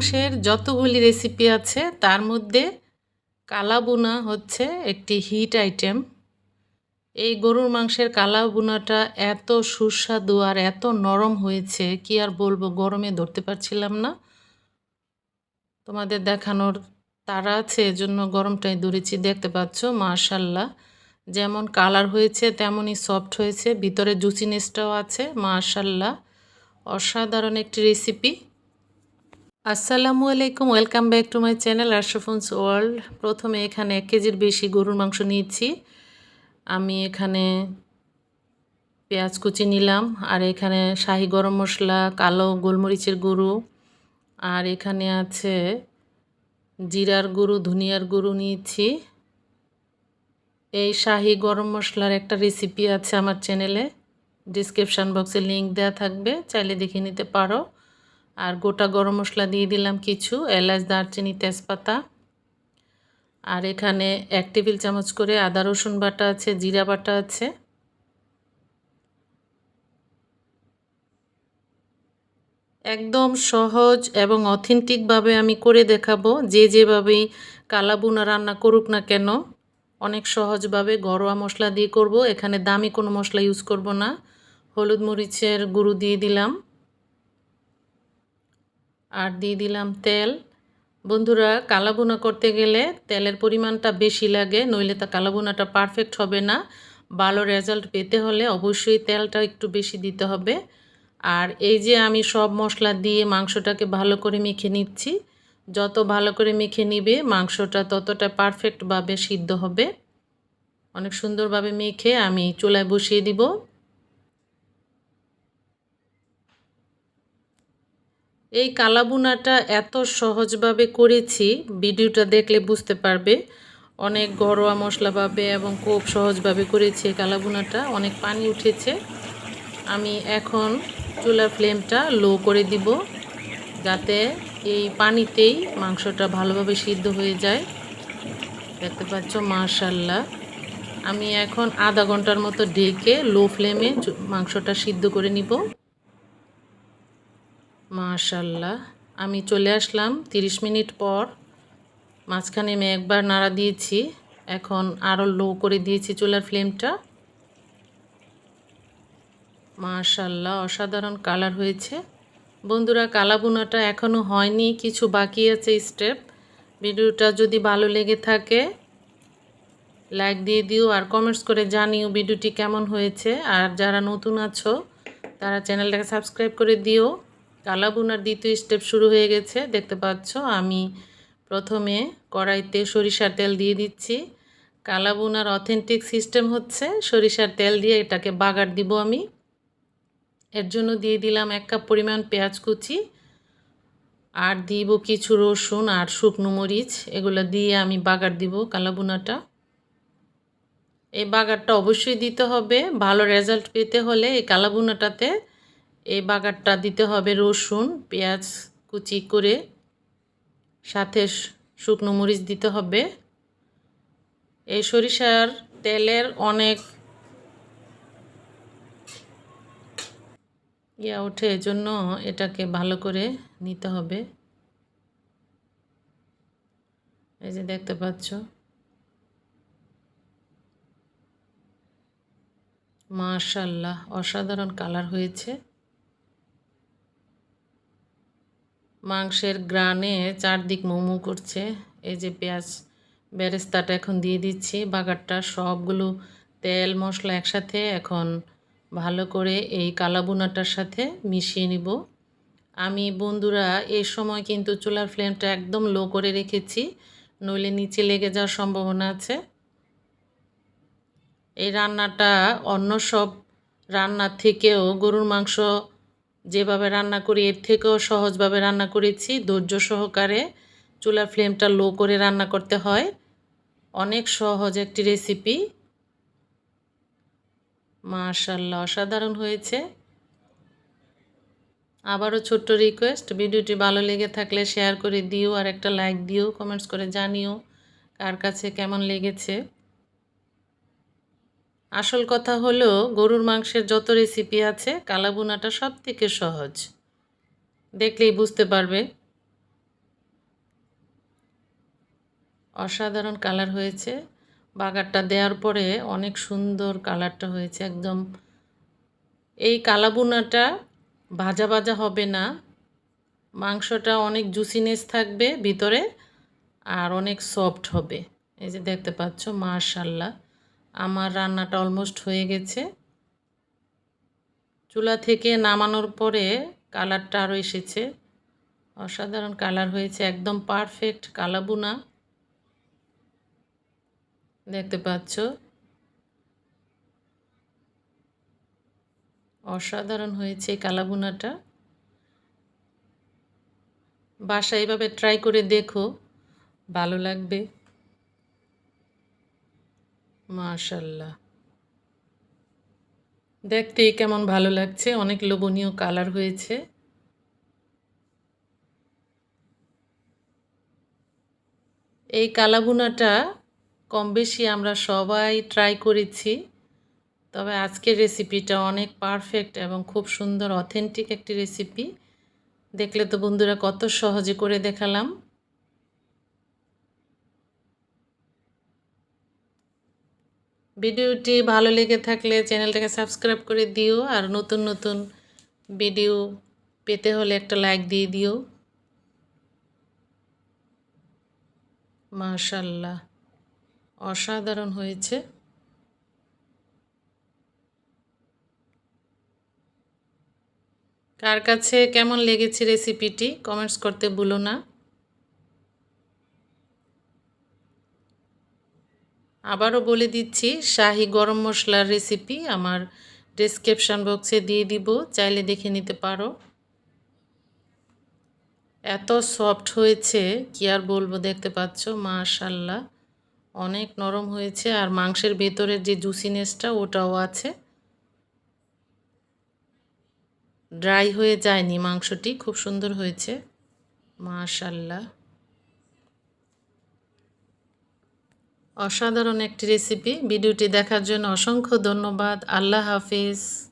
মাংসের যতগুলি রেসিপি আছে, তার মধ্যে কালা বুনা হচ্ছে একটি হিট আইটেম এই গরুর মাংসের কালা বুনাটা এত সুস্বাদু আর এত নরম হয়েছে, কি আর বলব, গরমে ধরতে পারছিলাম না। তোমাদের দেখানোর তারা আছে, এজন্য গরমটাই ধরেছি। দেখতে পাচ্ছ মাশাল্লাহ যেমন কালার হয়েছে, তেমনই সফট হয়েছে। ভিতরে জুসিনেসটাও আছে মাশাল্লাহ অসাধারণ একটি রেসিপি আসসালামু আলাইকুম, welcome back to my channel Ashrafuns world. প্রথমে এখানে এক কেজির বেশি গরুর মাংস নিয়েছি। আমি এখানে পেঁয়াজ কুচি নিলাম, আর এখানে শাহি গরম মশলা, কালো গোলমরিচের গুঁড়ো, আর এখানে আছে জিরার গুঁড়ো, ধনিয়ার গুঁড়ো নিয়েছি। এই শাহি গরম মশলার একটা রেসিপি আছে আমার চ্যানেলে ডিসক্রিপশান বক্সে লিঙ্ক দেওয়া থাকবে, চাইলে দেখে নিতে পারো। আর গোটা গরম মশলা দিয়ে দিলাম কিছু, এলাচ, দারচিনি, তেজপাতা। আর এখানে এক টেবিল চামচ করে আদা, রসুন বাটা আছে, জিরা বাটা আছে। একদম সহজ এবং অথেন্টিকভাবে আমি করে দেখাবো, যে যেভাবেই কালাবুনা রান্না করুক না কেন, অনেক সহজভাবে ঘরোয়া মশলা দিয়ে করব। এখানে দামি কোনো মশলা ইউজ করব না। হলুদ মরিচের গুঁড়ো দিয়ে দিলাম। আর দিয়ে দিলাম তেল। বন্ধুরা কালাবুনা করতে গেলে তেলের পরিমাণটা বেশি লাগে, নইলে তা কালাবুনাটা পারফেক্ট হবে না। ভালো রেজাল্ট পেতে হলে অবশ্যই তেলটা একটু বেশি দিতে হবে। আর এই যে আমি সব মশলা দিয়ে মাংসটাকে ভালো করে মেখে নিচ্ছি, যত ভালো করে মেখে নিবে, মাংসটা ততটা পারফেক্টভাবে সিদ্ধ হবে। অনেক সুন্দরভাবে মেখে আমি চুলায় বসিয়ে দিব। এই কালাবুনাটা এত সহজভাবে করেছি, ভিডিওটা দেখলে বুঝতে পারবে। অনেক ঘরোয়া মশলা পাবে এবং খুব সহজভাবে করেছি এই কালাবুনাটা। অনেক পানি উঠেছে। আমি এখন চুলার ফ্লেমটা লো করে দিব, যাতে এই পানিতেই মাংসটা ভালোভাবে সিদ্ধ হয়ে যায়। দেখতে পাচ্ছ মাশাল্লাহ আমি এখন আধা ঘণ্টার মতো ডেকে লো ফ্লেমে মাংসটা সিদ্ধ করে নিব। মাশাল্লাহ। আমি চলে আসলাম 30 মিনিট পর। মাঝখানে আমি একবার নাড়া দিয়েছি। এখন আরও লো করে দিয়েছি চুলার ফ্লেমটা। মাশাল্লাহ, অসাধারণ কালার হয়েছে। বন্ধুরা, কালাবুনাটা এখনও হয়নি, কিছু বাকি আছে স্টেপ। ভিডিওটা যদি ভালো লেগে থাকে, লাইক দিয়ে দিও আর কমেন্টস করে জানিও ভিডিওটি কেমন হয়েছে। আর যারা নতুন আছো, তারা চ্যানেলটাকে সাবস্ক্রাইব করে দিও। কালাবুনার দ্বিতীয় স্টেপ শুরু হয়ে গেছে। দেখতে পাচ্ছ, আমি প্রথমে কড়াইতে সরিষার তেল দিয়ে দিচ্ছি। কালা কালাবুনার অথেন্টিক সিস্টেম হচ্ছে সরিষার তেল দিয়ে এটাকে বাগার দিব আমি। এর জন্য দিয়ে দিলাম এক কাপ পরিমাণ পেঁয়াজ কুচি আর দিব কিছু রসুন আর শুকনো মরিচ। এগুলো দিয়ে আমি বাগার দিব কালাবুনাটা। এই বাগারটা অবশ্যই দিতে হবে। ভালো রেজাল্ট পেতে হলে এই কালাবুনাটাতে এই বাগারটা দিতে হবে রসুন, পেঁয়াজ কুচি করে, সাথে শুকনো মরিচ দিতে হবে। এই সরিষার তেলের অনেক ইয়া ওঠে, এজন্য এটাকে ভালো করে নিতে হবে। এই যে দেখতে পাচ্ছ। মাশাল্লাহ, অসাধারণ কালার হয়েছে। মাংসের গ্রানে চারদিক মোমো করছে। এই যে পেঁয়াজ বেরেস্তাটা এখন দিয়ে দিচ্ছি, বাগারটা সবগুলো তেল মশলা একসাথে এখন ভালো করে এই কালাবুনাটার সাথে মিশিয়ে নিব। আমি বন্ধুরা এই সময় কিন্তু চুলার ফ্লেমটা একদম লো করে রেখেছি, নইলে নিচে লেগে যাওয়ার সম্ভাবনা আছে। এই রান্নাটা অন্য সব রান্নার থেকেও গরুর মাংস যেভাবে রান্না করি, এর থেকেও সহজভাবে রান্না করেছি। ধৈর্য সহকারে চুলার ফ্লেমটা লো করে রান্না করতে হয়। অনেক সহজ একটি রেসিপি। মাশাল্লাহ অসাধারণ হয়েছে। আবারও ছোট্ট রিকোয়েস্ট ভিডিওটি ভালো লেগে থাকলে শেয়ার করে দিও আর একটা লাইক দিও কমেন্টস করে জানিও কার কাছে কেমন লেগেছে। আসল কথা হলো, গরুর মাংসের যত রেসিপি আছে, কালাবুনাটা সব থেকে সহজ। দেখলেই বুঝতে পারবে। অসাধারণ কালার হয়েছে। বাগারটা দেওয়ার পরে অনেক সুন্দর কালারটা হয়েছে একদম। এই কালাবুনাটা ভাজা ভাজা হবে না। মাংসটা অনেক জুসিনেস থাকবে ভিতরে আর অনেক সফট হবে। এই যে দেখতে পাচ্ছ মাশাল্লাহ আমার রান্নাটা অলমোস্ট হয়ে গেছে। চুলা থেকে নামানোর পরে কালারটা আরও এসেছে। অসাধারণ কালার হয়েছে, একদম পারফেক্ট কালাবুনা দেখতে পাচ্ছ? অসাধারণ হয়েছে কালাবুনাটা বাসা এইভাবে ট্রাই করে দেখো, ভালো লাগবে। মাশাল্লাহ। দেখতে কেমন ভালো লাগছে? অনেক লোভনীয় কালার হয়েছে। এই কালাভুনাটা কম বেশি আমরা সবাই ট্রাই করেছি, তবে আজকের রেসিপিটা অনেক পারফেক্ট এবং খুব সুন্দর অথেন্টিক একটি রেসিপি দেখলে তো বন্ধুরা কত সহজে করে দেখালাম। ভিডিওটি ভালো লেগে থাকলে চ্যানেলটাকে সাবস্ক্রাইব করে দিও আর নতুন নতুন ভিডিও পেতে হলে একটা লাইক দিয়ে দিও। মাশাল্লাহ, অসাধারণ হয়েছে। কার কাছে কেমন লেগেছে রেসিপিটি কমেন্টস করতে ভুলো না। আবারও বলে দিচ্ছি, শাহি গরম মশলার রেসিপি আমার ডিসক্রিপশান বক্সে দিয়ে দিব, চাইলে দেখে নিতে পারো। এত সফট হয়েছে, কি আর বলব দেখতে পাচ্ছ? মাশাল্লাহ অনেক নরম হয়েছে। আর মাংসের ভেতরের যে জুসিনেসটা ওটাও আছে। ড্রাই হয়ে যায়নি মাংসটি, খুব সুন্দর হয়েছে। মাশাল্লাহ অসাধারণ একটি রেসিপি ভিডিওটি দেখার জন্য অসংখ্য ধন্যবাদ। আল্লাহ হাফিজ।